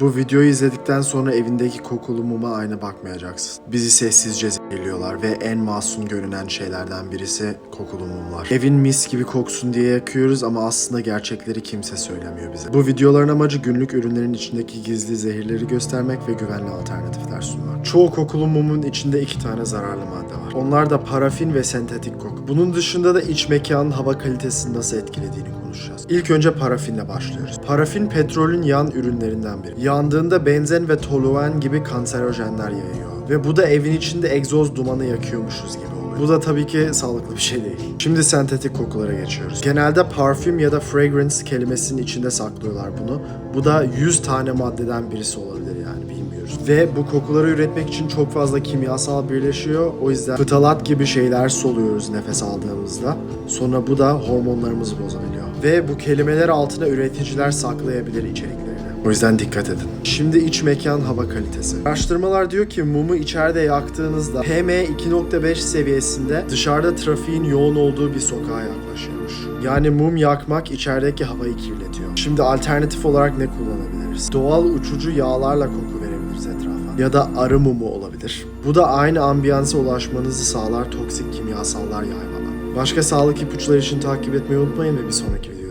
Bu videoyu izledikten sonra evindeki kokulu muma aynı bakmayacaksın. Bizi sessizce zehirliyorlar ve en masum görünen şeylerden birisi kokulu mumlar. Evin mis gibi koksun diye yakıyoruz ama aslında gerçekleri kimse söylemiyor bize. Bu videoların amacı günlük ürünlerin içindeki gizli zehirleri göstermek ve güvenli alternatifler sunmak. Çoğu kokulu mumun içinde iki tane zararlı madde var. Onlar da parafin ve sentetik koku. Bunun dışında da iç mekanın hava kalitesini nasıl etkilediğini konuşacağız. İlk önce parafinle başlıyoruz. Parafin petrolün yan ürünlerinden biri. Yandığında benzen ve toluen gibi kanserojenler yayıyor. Ve bu da evin içinde egzoz dumanı yakıyormuşuz gibi oluyor. Bu da tabii ki sağlıklı bir şey değil. Şimdi sentetik kokulara geçiyoruz. Genelde parfüm ya da fragrance kelimesinin içinde saklıyorlar bunu. Bu da 100 tane maddeden birisi olabilir yani bilmiyoruz. Ve bu kokuları üretmek için çok fazla kimyasal birleşiyor. O yüzden fıtalat gibi şeyler soluyoruz nefes aldığımızda. Sonra bu da hormonlarımızı bozabiliyor. Ve bu kelimeler altına üreticiler saklayabilir içeriklerini. O yüzden dikkat edin. Şimdi iç mekan hava kalitesi. Araştırmalar diyor ki mumu içeride yaktığınızda PM2.5 seviyesinde dışarıda trafiğin yoğun olduğu bir sokağa yaklaşıyormuş. Yani mum yakmak içerideki havayı kirletiyor. Şimdi alternatif olarak ne kullanabiliriz? Doğal uçucu yağlarla koku verebiliriz etrafa. Ya da arı mumu olabilir. Bu da aynı ambiyansa ulaşmanızı sağlar toksik kimyasallar yaymadan. Başka sağlık ipuçları için takip etmeyi unutmayın ve bir sonraki